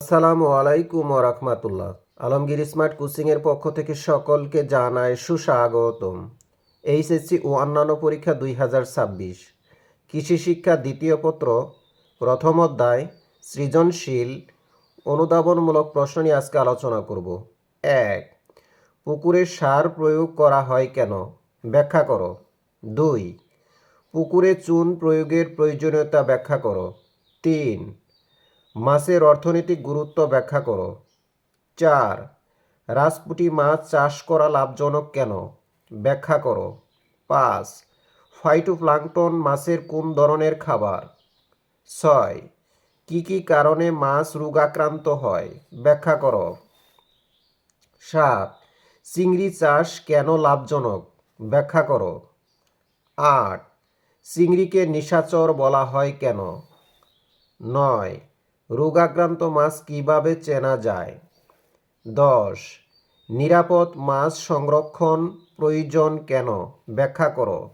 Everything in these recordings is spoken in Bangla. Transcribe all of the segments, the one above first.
আসসালামু আলাইকুম রাহমাতুল্লাহ। আলমগীর স্মার্ট কোচিংয়ের পক্ষ থেকে সকলকে জানায় সুস্বাগতম। এইচএসসি ও অন্যান্য পরীক্ষা দুই হাজার ছাব্বিশ। কৃষি শিক্ষা দ্বিতীয় পত্র, প্রথম অধ্যায়, সৃজনশীল, অনুধাবনমূলক প্রশ্ন নিয়ে আজকে আলোচনা করব। এক, পুকুরে সার প্রয়োগ করা হয় কেন? ব্যাখ্যা করো। দুই, পুকুরে চুন প্রয়োগের প্রয়োজনীয়তা ব্যাখ্যা করো। তিন মাছের অর্থনৈতিক গুরুত্ব ব্যাখ্যা করো। চার, রাজপুটি মাছ চাষ করা লাভজনক কেন? ব্যাখ্যা করো। পাঁচ ফাইটোপ্লাঙ্কটন মাছের কোন ধরনের খাবার? ছয়, কি কি কারণে মাছ রোগাক্রান্ত হয়? ব্যাখ্যা করো। সাত, চিংড়ি চাষ কেন লাভজনক? ব্যাখ্যা করো। আট, চিংড়িকে নিশাচর বলা হয় কেন? নয় রোগাক্রান্ত মাছ কীভাবে চেনা যায়? দশ, নিরাপদ মাছ সংরক্ষণ প্রয়োজন কেন? ব্যাখ্যা করো।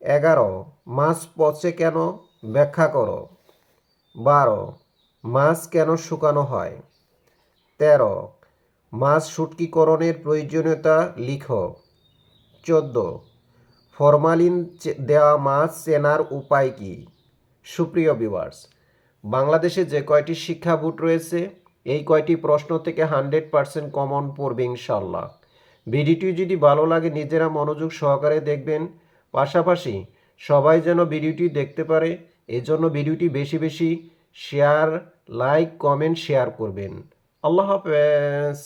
এগারো, মাছ পচে কেন? ব্যাখ্যা করো। বারো, মাছ কেন শুকানো হয়? তেরো, মাছ শুটকিকরণের প্রয়োজনীয়তা লিখো। চোদ্দ, ফরমালিন দেওয়া মাছ চেনার উপায় কি? সুপ্রিয় ভিউয়ার্স বাংলাদেশে যে কয়টি শিক্ষা বুট রয়েছে, এই কয়টি প্রশ্ন থেকে হান্ড্রেড পার্সেন্ট কমন পড়বে ইনশাল্লাহ ভিডিওটি যদি ভালো লাগে, নিজেরা মনোযোগ সহকারে দেখবেন। পাশাপাশি সবাই যেন ভিডিওটি দেখতে পারে, এজন্য ভিডিওটি বেশি বেশি শেয়ার, লাইক, কমেন্ট, শেয়ার করবেন। আল্লাহ হাফেজ।